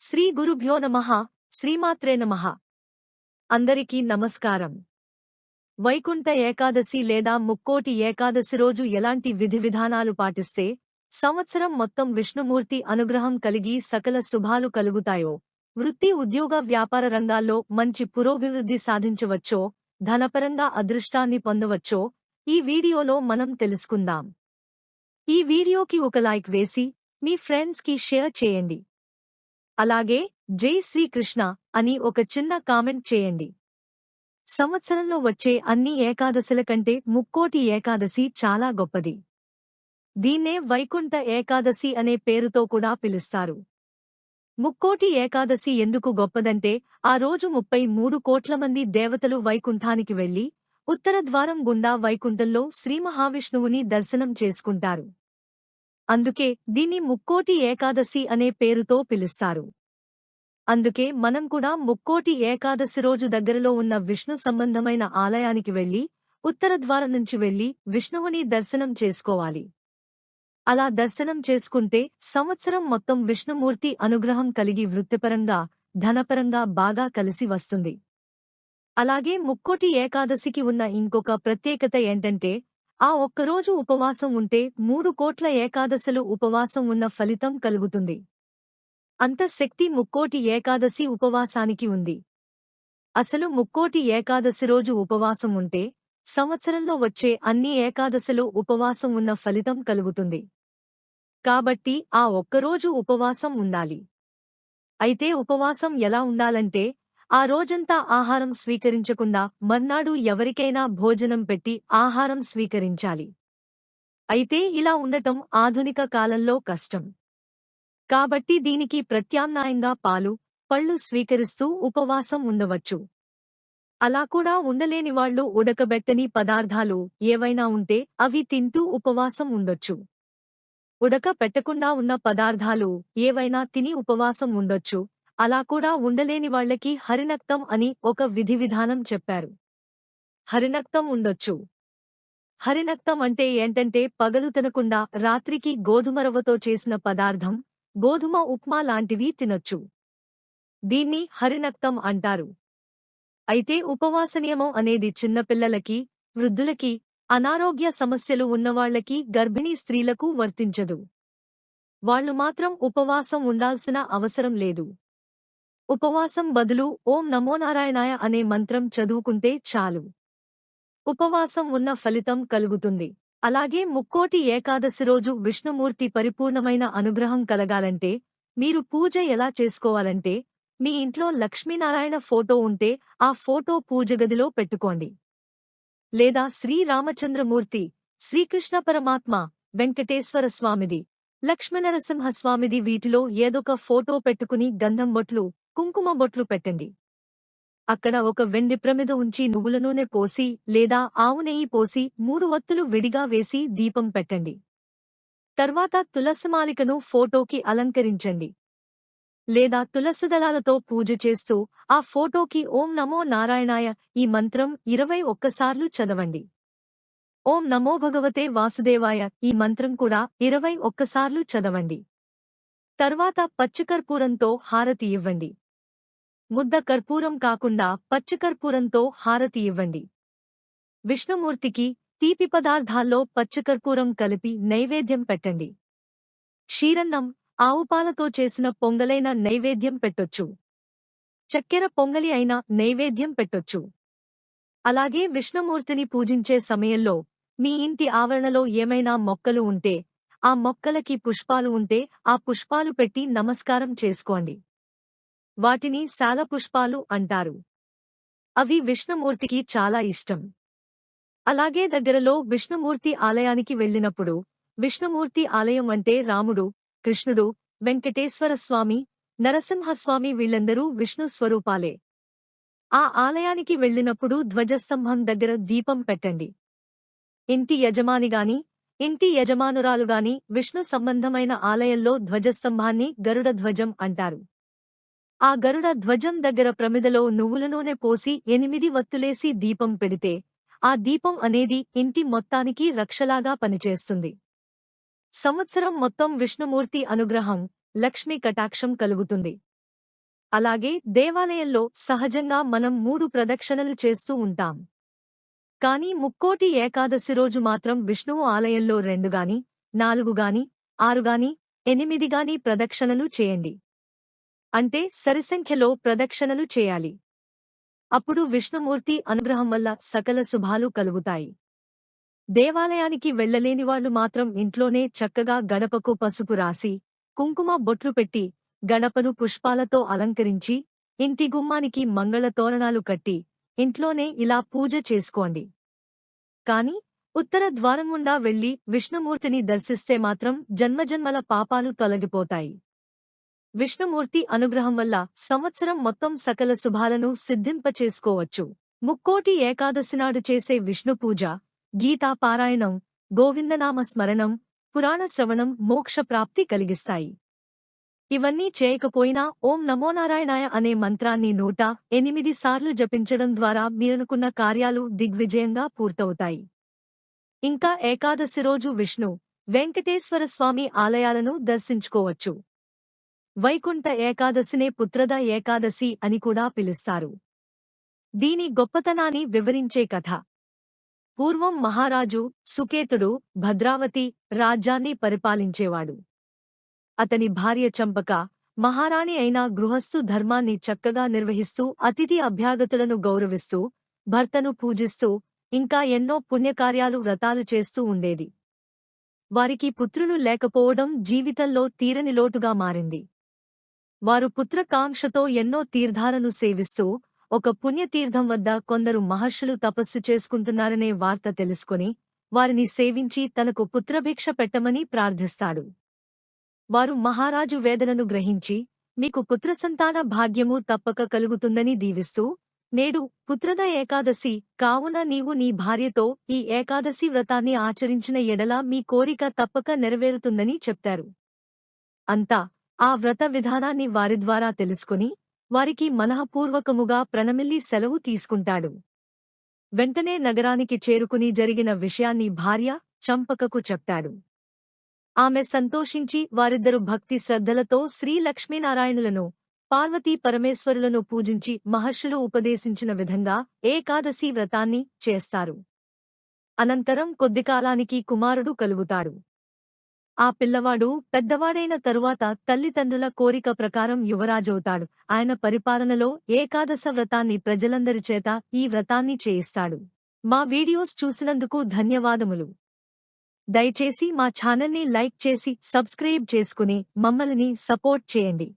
శ్రీ గురుభ్యో నమ శ్రీమాత్రే నమ. అందరికీ నమస్కారం. వైకుంఠ ఏకాదశి లేదా ముక్కోటి ఏకాదశి రోజు ఎలాంటి విధి విధానాలు పాటిస్తే సంవత్సరం మొత్తం విష్ణుమూర్తి అనుగ్రహం కలిగి సకల శుభాలు కలుగుతాయో వృత్తి ఉద్యోగ వ్యాపార రంగాల్లో మంచి పురోభివృద్ధి సాధించవచ్చో ధనపరంగా అదృష్టాన్ని పొందవచ్చో ఈ వీడియోలో మనం తెలుసుకుందాం. ఈ వీడియోకి ఒక లైక్ వేసి మీ ఫ్రెండ్స్కి షేర్ చేయండి. అలాగే జై శ్రీకృష్ణ అని ఒక చిన్న కామెంట్ చేయండి. సంవత్సరంలో వచ్చే అన్ని ఏకాదశుల కంటే ముక్కోటి ఏకాదశి చాలా గొప్పది. దీన్నే వైకుంఠ ఏకాదశి అనే పేరుతో కూడా పిలుస్తారు. ముక్కోటి ఏకాదశి ఎందుకు గొప్పదంటే ఆ రోజు ముప్పై మూడు కోట్ల మంది దేవతలు వైకుంఠానికి వెళ్ళి ఉత్తర ద్వారం గుండా వైకుంఠంలో శ్రీమహావిష్ణువుని దర్శనం చేసుకుంటారు. అందుకే దీన్ని ముక్కోటి ఏకాదశి అనే పేరుతో పిలుస్తారు. అందుకే మనం కూడా ముక్కోటి ఏకాదశి రోజు దగ్గరలో ఉన్న విష్ణు సంబంధమైన ఆలయానికి వెళ్ళి ఉత్తర ద్వారం నుంచి వెళ్ళి విష్ణువుని దర్శనం చేసుకోవాలి. అలా దర్శనం చేసుకుంటే సంవత్సరం మొత్తం విష్ణుమూర్తి అనుగ్రహం కలిగి వృత్తిపరంగా ధనపరంగా బాగా కలిసి వస్తుంది. అలాగే ముక్కోటి ఏకాదశికి ఉన్న ఇంకొక ప్రత్యేకత ఏంటంటే ఆ ఒక్కరోజు ఉపవాసం ఉంటే మూడు కోట్ల ఏకాదశలు ఉపవాసం ఉన్న ఫలితం కలుగుతుంది. అంత శక్తి ముక్కోటి ఏకాదశి ఉపవాసానికి ఉంది. అసలు ముక్కోటి ఏకాదశి రోజు ఉపవాసం ఉంటే సంవత్సరంలో వచ్చే అన్ని ఏకాదశలు ఉపవాసం ఉన్న ఫలితం కలుగుతుంది. కాబట్టి ఆ ఒక్కరోజు ఉపవాసం ఉండాలి. అయితే ఉపవాసం ఎలా ఉండాలంటే ఆ రోజంతా ఆహారం స్వీకరించకుండా మర్నాడు ఎవరికైనా భోజనం పెట్టి ఆహారం స్వీకరించాలి. అయితే ఇలా ఉండటం ఆధునిక కాలంలో కష్టం. కాబట్టి దీనికి ప్రత్యామ్నాయంగా పాలు పళ్ళు స్వీకరిస్తూ ఉపవాసం ఉండవచ్చు. అలా కూడా ఉండలేని వాళ్ళు ఉడకబెట్టని పదార్థాలు ఏవైనా ఉంటే అవి తింటూ ఉపవాసం ఉండొచ్చు. ఉడక పెట్టకుండా ఉన్న పదార్థాలు ఏవైనా తిని ఉపవాసం ఉండొచ్చు. అలా కూడా ఉండలేని వాళ్ళకి హరినక్తం అని ఒక విధి విధానం చెప్పారు. హరినక్తం ఉండొచ్చు. హరినక్తం అంటే ఏంటంటే పగలు తినకుండా రాత్రికి గోధుమరవ్వతో చేసిన పదార్థం గోధుమ ఉప్మా లాంటివి తినొచ్చు. దీన్ని హరినక్తం అంటారు. అయితే ఉపవాస నియమం అనేది చిన్నపిల్లలకి వృద్ధులకి అనారోగ్య సమస్యలు ఉన్నవాళ్ళకి గర్భిణీ స్త్రీలకు వర్తించదు. వాళ్ళు మాత్రం ఉపవాసం ఉండాల్సిన అవసరం లేదు. ఉపవాసం బదులు ఓం నమోనారాయణాయ అనే మంత్రం చదువుకుంటే చాలు. ఉపవాసం ఉన్న ఫలితం కలుగుతుంది. అలాగే ముక్కోటి ఏకాదశి రోజు విష్ణుమూర్తి పరిపూర్ణమైన అనుగ్రహం కలగాలంటే మీరు పూజ ఎలా చేసుకోవాలంటే మీ ఇంట్లో లక్ష్మీనారాయణ ఫోటో ఉంటే ఆ ఫోటో పూజగదిలో పెట్టుకోండి. లేదా శ్రీరామచంద్రమూర్తి శ్రీకృష్ణ పరమాత్మ వెంకటేశ్వర స్వామిది లక్ష్మణనరసింహస్వామిది వీటిలో ఏదొక ఫోటో పెట్టుకుని గంధం బొట్లు కుంకుమ బొట్లు పెట్టండి. అక్కడ ఒక వెండి ప్రమిద ఉంచి నువ్వుల నూనె పోసి లేదా ఆవు నెయ్యి పోసి మూడు వత్తులు విడిగా వేసి దీపం పెట్టండి. తర్వాత తులసిమాలికను ఫోటోకి అలంకరించండి. లేదా తులసిదళాలతో పూజ చేస్తూ ఆ ఫోటోకి ఓం నమో నారాయణాయ ఈ మంత్రం ఇరవై ఒక్కసార్లు చదవండి. ఓం నమో భగవతే వాసుదేవాయ ఈ మంత్రం కూడా ఇరవై ఒక్కసార్లు చదవండి. తర్వాత పచ్చికర్పూరంతో హారతి ఇవ్వండి. ముద్ద కర్పూరం కాకుండా పచ్చకర్పూరంతో హారతి ఇవ్వండి. విష్ణుమూర్తికి తీపి పదార్థాల్లో పచ్చకర్పూరం కలిపి నైవేద్యం పెట్టండి. క్షీరన్నం ఆవుపాలతో చేసిన పొంగలైన నైవేద్యం పెట్టొచ్చు. చక్కెర పొంగలి అయిన నైవేద్యం పెట్టొచ్చు. అలాగే విష్ణుమూర్తిని పూజించే సమయంలో మీ ఇంటి ఆవరణలో ఏమైనా మొక్కలు ఉంటే ఆ మొక్కలకి పుష్పాలు ఉంటే ఆ పుష్పాలు పెట్టి నమస్కారం చేసుకోండి. వాటిని శాలపుష్పాలు అంటారు. అవి విష్ణుమూర్తికి చాలా ఇష్టం. అలాగే దగ్గరలో విష్ణుమూర్తి ఆలయానికి వెళ్ళినప్పుడు విష్ణుమూర్తి ఆలయం అంటే రాముడు కృష్ణుడు వెంకటేశ్వర స్వామి నరసింహస్వామి వీళ్ళందరూ విష్ణు స్వరూపాలే. ఆ ఆలయానికి వెళ్ళినప్పుడు ధ్వజస్తంభం దగ్గర దీపం పెట్టండి. ఇంటి యజమానిగాని ఇంటి యజమానురాలుగాని విష్ణు సంబంధమైన ఆలయంలో ధ్వజస్తంభాన్ని గరుడ ధ్వజం అంటారు. ఆ గరుడ ధ్వజం దగ్గర ప్రమిదలో నువ్వుల నూనె పోసి ఎనిమిది వత్తులేసి దీపం పెడితే ఆ దీపం అనేది ఇంటి మొత్తానికి రక్షలాగా పనిచేస్తుంది. సంవత్సరం మొత్తం విష్ణుమూర్తి అనుగ్రహం లక్ష్మీ కటాక్షం కలుగుతుంది. అలాగే దేవాలయంలో సహజంగా మనం మూడు ప్రదక్షిణలు చేస్తూ ఉంటాం. కాని ముక్కోటి ఏకాదశి రోజు మాత్రం విష్ణువు ఆలయంలో రెండుగాని నాలుగుగాని ఆరుగాని ఎనిమిదిగాని ప్రదక్షిణలు చేయండి. అంటే సరిసంఖ్యలో ప్రదక్షిణలు చేయాలి. అప్పుడు విష్ణుమూర్తి అనుగ్రహం వల్ల సకల శుభాలు కలుగుతాయి. దేవాలయానికి వెళ్ళలేనివాళ్ళు మాత్రం ఇంట్లోనే చక్కగా గడపకు పసుపు రాసి కుంకుమ బొట్లు పెట్టి గడపను పుష్పాలతో అలంకరించి ఇంటి గుమ్మానికి మంగళ తోరణాలు కట్టి ఇంట్లోనే ఇలా పూజ చేసుకోండి. కాని ఉత్తర ద్వారం గుండా వెళ్ళి విష్ణుమూర్తిని దర్శిస్తే మాత్రం జన్మజన్మల పాపాలు తొలగిపోతాయి. విష్ణుమూర్తి అనుగ్రహం వల్ల సంవత్సరం మొత్తం సకల శుభాలను సిద్ధింపచేసుకోవచ్చు. ముక్కోటి ఏకాదశినాడు చేసే విష్ణు పూజ గీతా పారాయణం గోవిందనామ స్మరణం పురాణ శ్రవణం మోక్ష ప్రాప్తి కలిగిస్తాయి. ఇవన్నీ చేయకపోయినా ఓం నమోనారాయణాయ అనే మంత్రాన్ని నూట ఎనిమిది సార్లు జపించడం ద్వారా మీరనుకున్న కార్యాలు దిగ్విజయంగా పూర్తవుతాయి. ఇంకా ఏకాదశి రోజు విష్ణు వెంకటేశ్వర స్వామి ఆలయాలను దర్శించుకోవచ్చు. వైకుంఠ ఏకాదశినే పుత్రద ఏకాదశి అని కూడా పిలుస్తారు. దీని గొప్పతనాన్ని వివరించే కథ. పూర్వం మహారాజు సుకేతుడు భద్రావతి రాజ్యాన్ని పరిపాలించేవాడు. అతని భార్య చంపక మహారాణి అయిన గృహస్థు ధర్మాన్ని చక్కగా నిర్వహిస్తూ అతిథి అభ్యాగతులను గౌరవిస్తూ భర్తను పూజిస్తూ ఇంకా ఎన్నో పుణ్యకార్యాలు వ్రతాలు చేస్తూ ఉండేది. వారికి పుత్రులు లేకపోవడం జీవితంలో తీరని లోటుగా మారింది. వారు పుత్రకాంక్షతో ఎన్నో తీర్థాలను సేవిస్తూ ఒక పుణ్యతీర్థం వద్ద కొందరు మహర్షులు తపస్సు చేసుకుంటున్నారనే వార్త తెలుసుకుని వారిని సేవించి తనకు పుత్రభిక్ష పెట్టమని ప్రార్థిస్తాడు. వారు మహారాజు వేదనను గ్రహించి మీకు పుత్రసంతాన భాగ్యము తప్పక కలుగుతుందని దీవిస్తూ నేడు పుత్రద ఏకాదశి కావున నీవు నీ భార్యతో ఈ ఏకాదశి వ్రతాన్ని ఆచరించిన ఎడలా మీ కోరిక తప్పక నెరవేరుతుందని చెప్తారు అంతా ఆ వ్రత విధానాన్ని వారి ద్వారా తెలుసుకుని వారికి మనఃపూర్వకముగా ప్రణమిల్లి సెలవు తీసుకుంటాడు. వెంటనే నగరానికి చేరుకుని జరిగిన విషయాన్ని భార్య చంపకకు చెప్తాడు. ఆమె సంతోషించి వారిద్దరు భక్తి శ్రద్ధలతో శ్రీ లక్ష్మీనారాయణులను పార్వతీ పరమేశ్వరులను పూజించి మహర్షులు ఉపదేశించిన విధంగా ఏకాదశి వ్రతాన్ని చేస్తారు. అనంతరం కొద్దికాలానికి కుమారుడు కలుగుతాడు. ఆ పిల్లవాడు పెద్దవాడైన తరువాత తల్లిదండ్రుల కోరిక ప్రకారం యువరాజవుతాడు. ఆయన పరిపాలనలో ఏకాదశ వ్రతాన్ని ప్రజలందరి చేత ఈ వ్రతాన్ని చేయిస్తాడు. మా వీడియోస్ చూసినందుకు ధన్యవాదములు. దయచేసి మా ఛానల్ని లైక్ చేసి సబ్స్క్రైబ్ చేసుకుని మమ్మల్ని సపోర్ట్ చేయండి.